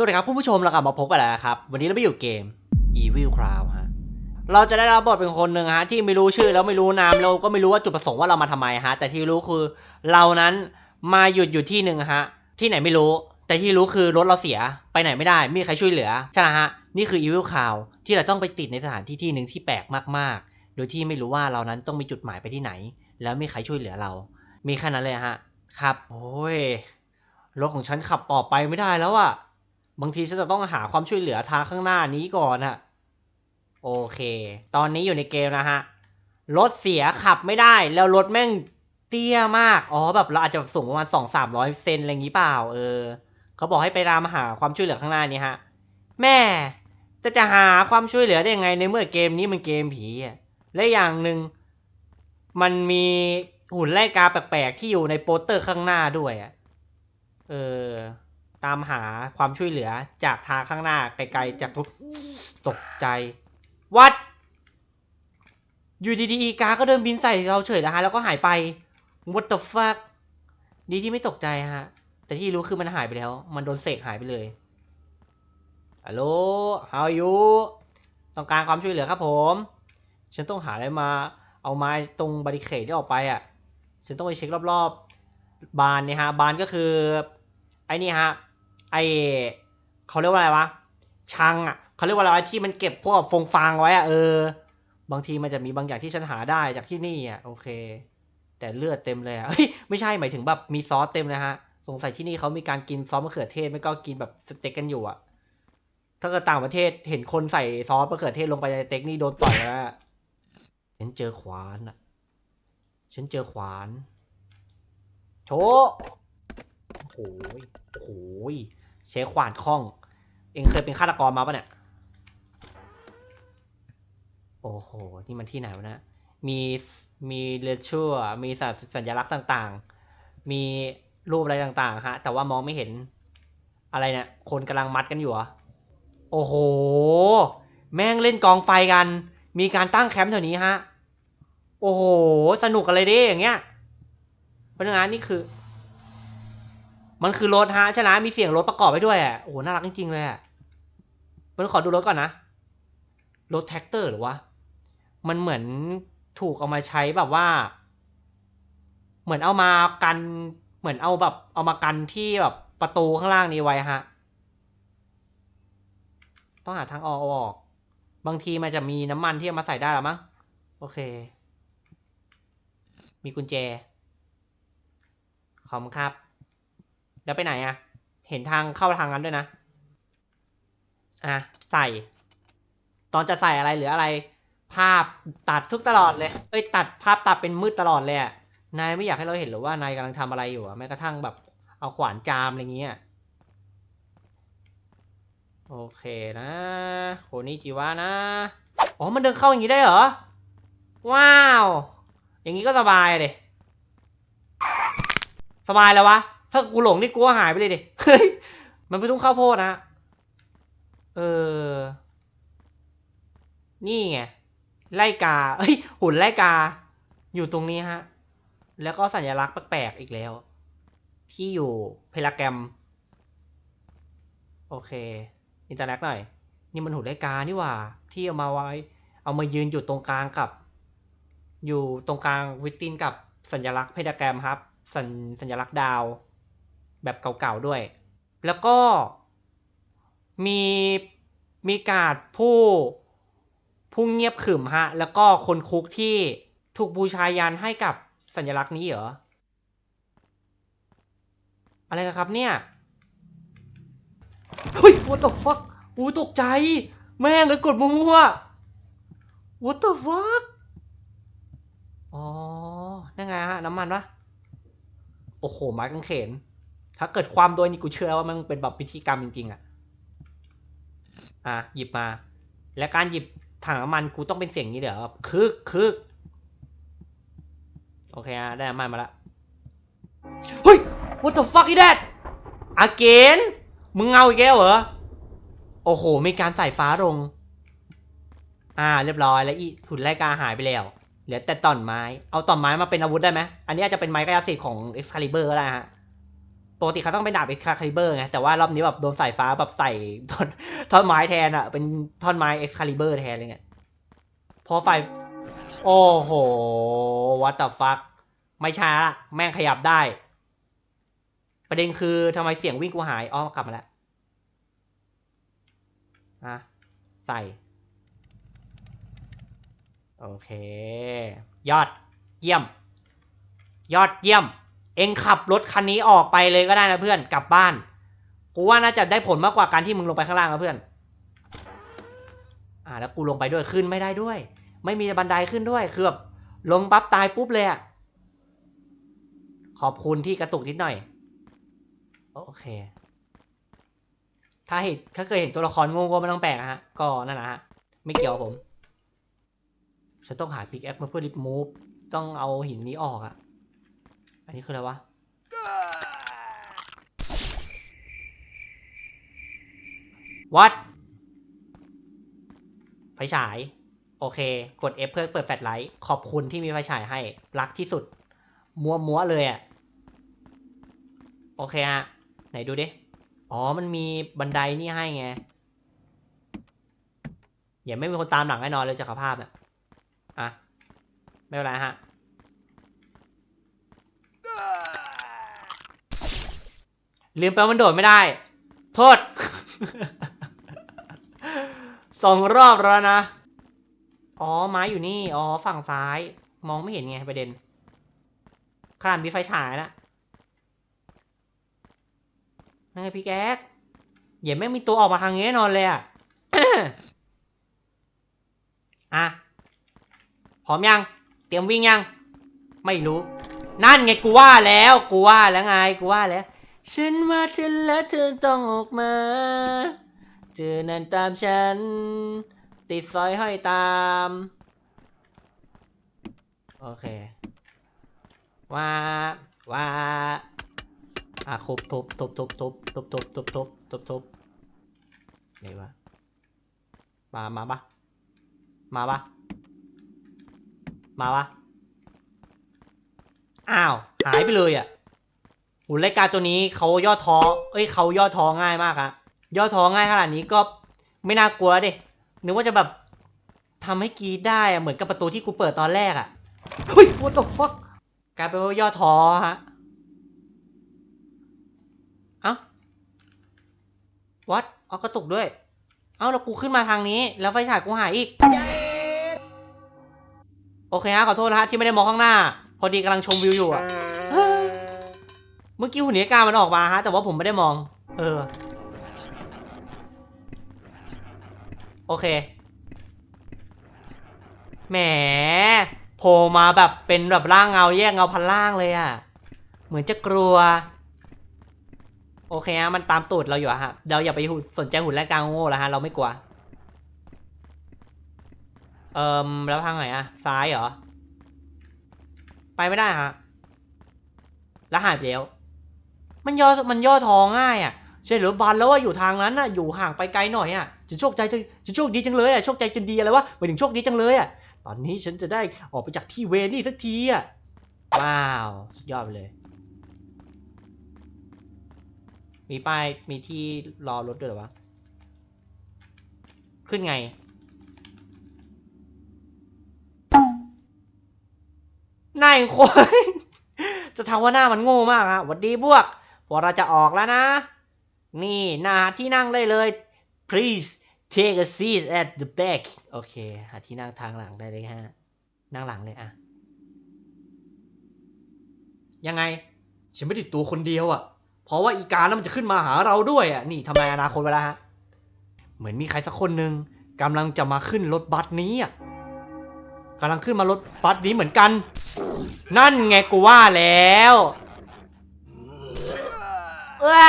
สวัสดีครับผู้ชมเรากลับมาพบกันแล้วครับ วันนี้เราไปอยู่เกม Evil Cloud ฮะเราจะได้รับบทเป็นคนหนึ่งฮะที่ไม่รู้ชื่อแล้วไม่รู้นามเราก็ไม่รู้ว่าจุดประสงค์ว่าเรามาทำไมฮะ แต่ที่รู้คือเรานั้นมาหยุดอยู่ที่หนึ่งฮะ ที่ไหนไม่รู้ แต่ที่รู้คือรถเราเสียไปไหนไม่ได้ไม่มีใครช่วยเหลือใช่ไหมฮะนี่คือ Evil Cloud ที่เราต้องไปติดในสถานที่ที่หนึ่งที่แปลกมากๆ โดยที่ไม่รู้ว่าเรานั้นต้องมีจุดหมายไปที่ไหน แล้วไม่มีใครช่วยเหลือเรา มีแค่นั้นเลยฮะครับโอ้ยรถของฉันขับต่อไปไม่ได้แล้วอะ บางทีฉันจะต้องหาความช่วยเหลือทางข้างหน้านี้ก่อนอะโอเค ตอนนี้อยู่ในเกมนะฮะ รถเสียขับไม่ได้ แล้วรถแม่งเตี้ยมาก อ๋อแบบเราอาจจะสูงประมาณสองสามร้อยเซนอะไรอย่างนี้เปล่า เออ เขาบอกให้ไปรามหาความช่วยเหลือข้างหน้านี้ฮะ แม่ จะจะหาความช่วยเหลือได้ยังไงในเมื่อเกมนี้มันเกมผีอะและอย่างหนึ่งมันมีหุ่นไล่กาแปลกๆที่อยู่ในโปสเตอร์ข้างหน้าด้วยอะเออ ตามหาความช่วยเหลือจากทางข้างหน้าไกลๆจากทุกตกใจวัดอยู่ดีๆอีกาก็เดินบินใส่เราเฉยแล้วฮะแล้วก็หายไป what the fuck ดีที่ไม่ตกใจฮะ แต่ที่รู้คือมันหายไปแล้ว มันโดนเสกหายไปเลยฮัลโหล how are you ต้องการความช่วยเหลือครับผม ฉันต้องหาอะไรมา เอาไม้ตรงบาริเคดที่ออกไปอะ ฉันต้องไปเช็ครอบๆ บานเนี่ยฮะ บานก็คือ ไอ้นี่ฮะ ไอเขาเรียกว่าอะไรวะชังอะเขาเรียกว่าอะไรที่มันเก็บพวกฟงฟางไว้อะเออ บางทีมันจะมีบางอย่างที่ฉันหาได้จากที่นี่อะโอเค แต่เลือดเต็มเลยอะเฮ้ยไม่ใช่หมายถึงแบบมีซอสเต็มเลยฮะสงสัยที่นี่เขามีการกินซอสมะเขือเทศไม่ก็กินแบบสเต็กกันอยู่อะถ้าเกิดต่างประเทศเห็นคนใส่ซอสมะเขือเทศลงไปในสเต็กนี่โดนต่อยแล้วอะฉันเจอขวานอะฉันเจอขวานโชว์โอ้โหย โอ้โหยใช้ขวานคล่อง เองเคยเป็นฆาตกรมาปะเนี่ย โอ้โห นี่มันที่ไหนวะนะมีมีเลเชอร์มีสัสัญลักษณ์ต่างๆ มีรูปอะไรต่างๆฮะ แต่ว่ามองไม่เห็น อะไรเนี่ย คนกำลังมัดกันอยู่เหรอ โอ้โห แม่งเล่นกองไฟกัน มีการตั้งแคมป์แถวนี้ฮะ โอ้โห สนุกกันเลยดิอย่างเงี้ย เพราะงั้นนี่คือ มันคือรถฮะใช่ไหมมีเสียงรถประกอบไปด้วยอะโอ้โหน่ารักจริงๆเลยอะมันขอดูรถก่อนนะรถแท็กเตอร์หรือวะมันเหมือนถูกเอามาใช้แบบว่า เหมือนเอามากันเหมือนเอาแบบเอามากันที่แบบประตูข้างล่างนี้ไว้ฮะต้องหาทางออกอออกบางทีมันจะมีน้ำมันที่เอามาใส่ได้หรอมั้งโอเค มีกุญแจขอบคุณครับ แล้วไปไหนอะเห็นทางเข้าทางนั้นด้วยนะ อะ ใส่ ตอนจะใส่อะไรหรืออะไร ภาพตัดทุกตลอดเลยเอ้ยตัดภาพตัดเป็นมืดตลอดเลยอะนายไม่อยากให้เราเห็นหรือว่านายกำลังทำอะไรอยู่อะแม้กระทั่งแบบเอาขวานจามอะไรเงี้ยโอเคนะโคนี่จิวะนะ อ๋อ มันเดินเข้าอย่างนี้ได้เหรอ ว้าว อย่างนี้ก็สบายเลย สบายแล้ววะ ถ้ากูหลงนี่กูก็หายไปเลยดิเฮ้ยมันเป็นทุ่งข้าวโพดนะเออ นี่ไงไล่กาเอ้ยหุ่นไล่กา อยู่ตรงนี้ฮะ แล้วก็สัญลักษณ์แปลกๆอีกแล้ว ที่อยู่เพลาแกรม โอเค อินเตอร์แลกหน่อย นี่มันหุ่นไล่กานี่หว่า ที่เอามาไว้ เอามายืนอยู่ตรงกลางกับ อยู่ตรงกลางวิตตินกับสัญลักษณ์เพดาแกรมครับ สัญสัญลักษณ์ดาว แบบเก่าๆด้วย แล้วก็มีมีการผู้ผู้เงียบขึมฮะ แล้วก็คนคุกที่ถูกบูชายันให้กับสัญลักษณ์นี้เหรอ อะไรกันครับเนี่ยเฮ้ย what the fuck อู้ตกใจ แม่งเลยกดมั่ว what the fuck อ๋อ นั่นไงฮะ น้ำมันวะ โอ้โห ไม้กางเขน ถ้าเกิดความโดยนี่กูเชื่อว่ามันเป็นแบบพิธีกรรมจริงๆอะอะหยิบมา และการหยิบถังน้ำมันกูต้องเป็นเสียงนี้เดี๋ยวคึกคึกโอเคอะได้น้ำมันมาละเฮ้ย what the fuck is that again มึงเงาอีกแล้วเหรอ โอ้โห มีการใส่ฟ้าลง อ่า เรียบร้อยแล้วอีหุ่นไลกาหายไปแล้ว เหลือแต่ต่อนไม้ เอาต่อนไม้มาเป็นอาวุธได้ไหม อันนี้อาจจะเป็นไม้กายสิทธิ์ของ Excalibur ก็ได้ฮะ ปกติเขาต้องเป็นดาบเอ็กคาลิเบอร์ไงแต่ว่ารอบนี้แบบโดนสายฟ้าแบบใส่ท่อนท่อนไม้แทนอะเป็นท่อนไม้เอ็กคาลิเบอร์แทนอะไรเลยไงพอไฟโอ้โหวัตตฟักไม่ช้าละแม่งขยับได้ ประเด็นคือทำไมเสียงวิ่งกูหายอ๋อกลับมาแล้วอะใส่ โอเค ยอดเยี่ยม ยอดเยี่ยม เองขับรถคันนี้ออกไปเลยก็ได้นะเพื่อนกลับบ้านกูว่าน่าจะได้ผลมากกว่าการที่มึงลงไปข้างล่างนะเพื่อน อ่าแล้วกูลงไปด้วยขึ้นไม่ได้ด้วย ไม่มีบันไดขึ้นด้วยคือแบบลงปั๊บตายปุ๊บเลยอะขอบคุณที่กระตุกนิดหน่อย โอเค ถ้าเห็นถ้าเคยเห็นตัวละครโง่ๆไม่ต้องแปลกนะฮะ ก็นั่นแหละฮะ ไม่เกี่ยวผม ฉันต้องหาพิกแอคมาเพื่อริบมูฟต้องเอาหินนี้ออกอะ อันนี้คืออะไรวะ วัด ไฟฉาย โอเค กด F เพื่อเปิดแฟลชไลท์ ขอบคุณที่มีไฟฉายให้ รักที่สุด มัวมัวๆเลยอะ่ะ โอเคฮะ ไหนดูดิ อ๋อ มันมีบันไดนี่ให้ไง อย่าไม่มีคนตามหลังแน่นอนเลยจากสภาพเนี่ยอะ ไม่เป็นไรฮะ ลืมไปมันโดดไม่ได้ โทษสองรอบแล้วนะ อ๋อไม้อยู่นี่ อ๋อฝั่งซ้าย มองไม่เห็นไงประเด็นขนาดมีไฟฉายนะนั่นไงพี่แก๊กอย่าแม่งมีตัวออกมาทางนี้แน่นอนเลยอะอะพร้อมยัง เตรียมวิ่งยัง ไม่รู้ นั่นไงกูว่าแล้ว กูว่าแล้วไง กูว่าแล้ว ฉันว่าเธอแล้วเธอต้องออกมา เธอนั้นตามฉัน ติดซอยห้อยตาม โอเค ว่าว่าอะคุบทุบทุบทุบทุบทบทุบทบทุบทบทุบไหนวะมามาปะมาปะมาปะอ้าว หายไปเลยอะ หุ่นรายการตัวนี้เขาย่อท้อ เอ้ยเขาย่อท้อง่ายมากอะย่อท้อง่ายขนาดนี้ก็ไม่น่ากลัวดินึกว่าจะแบบทำให้กีดได้อะเหมือนกับประตูที่กูเปิดตอนแรกอะเฮ้ย what the fuck กลายเป็นว่าย่อท้อฮะ เอ้าวัดเอากระตุกด้วย เอ้าแล้วกูขึ้นมาทางนี้ แล้วไฟฉายกูหายอีก โอเคฮะขอโทษนะฮะที่ไม่ได้มองข้างหน้า พอดีกำลังชมวิวอยู่อะ เมื่อกี้หุ่นนิกามันออกมาฮะ แต่ว่าผมไม่ได้มอง เออ โอเค แหมโผล่มาแบบเป็นแบบร่างเงาแยกเงาพันล่างเลยอะเหมือนจะกลัว โอเคฮะ มันตามตูดเราอยู่ฮะ เราอย่าไปสนใจหุ่นแรกกลางโง่แล้วฮะ เราไม่กลัว เอิมแล้วทางไหนอะซ้ายเหรอ ไปไม่ได้ฮะแล้วหายไปแล้ว มันย่อมันย่อท้องง่ายอะใช่หรือบันแล้วว่าอยู่ทางนั้นน่ะอยู่ห่างไปไกลหน่อยอะจะโชคใจจะจะโชคดีจังเลยอะโชคใจจนดีอะไรวะหมายถึงโชคดีจังเลยอะตอนนี้ฉันจะได้ออกไปจากที่เวนี่สักทีอะว้าวสุดยอดไปเลย มีป้ายมีที่รอรถด้วยเหรอวะขึ้นไงหน้ายคนจะทำว่าหน้ามันโง่มากฮะหวัดดีพวก พวกเราจะออกแล้วนะ นี่หน้าที่นั่งได้เลย please take a seat at the back โอเค หาที่นั่งทางหลังได้เลยฮะ นั่งหลังเลยอะยังไง ฉันไม่ได้ตัวคนเดียวอะเพราะว่าอีกานั้นมันจะขึ้นมาหาเราด้วยอะนี่ทำลายอนาคตไปแล้วฮะ เหมือนมีใครสักคนหนึ่งกำลังจะมาขึ้นรถบัสนี้อะกำลังขึ้นมารถบัสนี้เหมือนกัน นั่นไงกูว่าแล้ว อ้า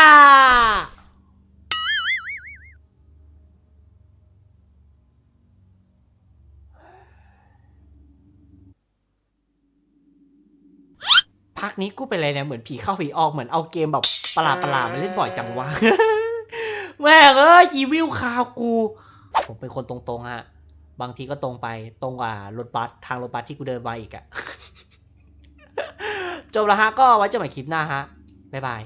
พักนี้กูเป็นอะไรเนี่ยเหมือนผีเข้าผีออกเหมือนเอาเกมแบบประหลาดประหลาดๆมาเล่นบ่อยจังวะ แม่เอ้ยอีวิวคาวกู ผมเป็นคนตรงๆฮะ บางทีก็ตรงไปตรงกว่ารถบัสทางรถบัสที่กูเดินมาอีกอะจบแล้วฮะก็ไว้เจอกันใหม่คลิปหน้าฮะบ๊ายบาย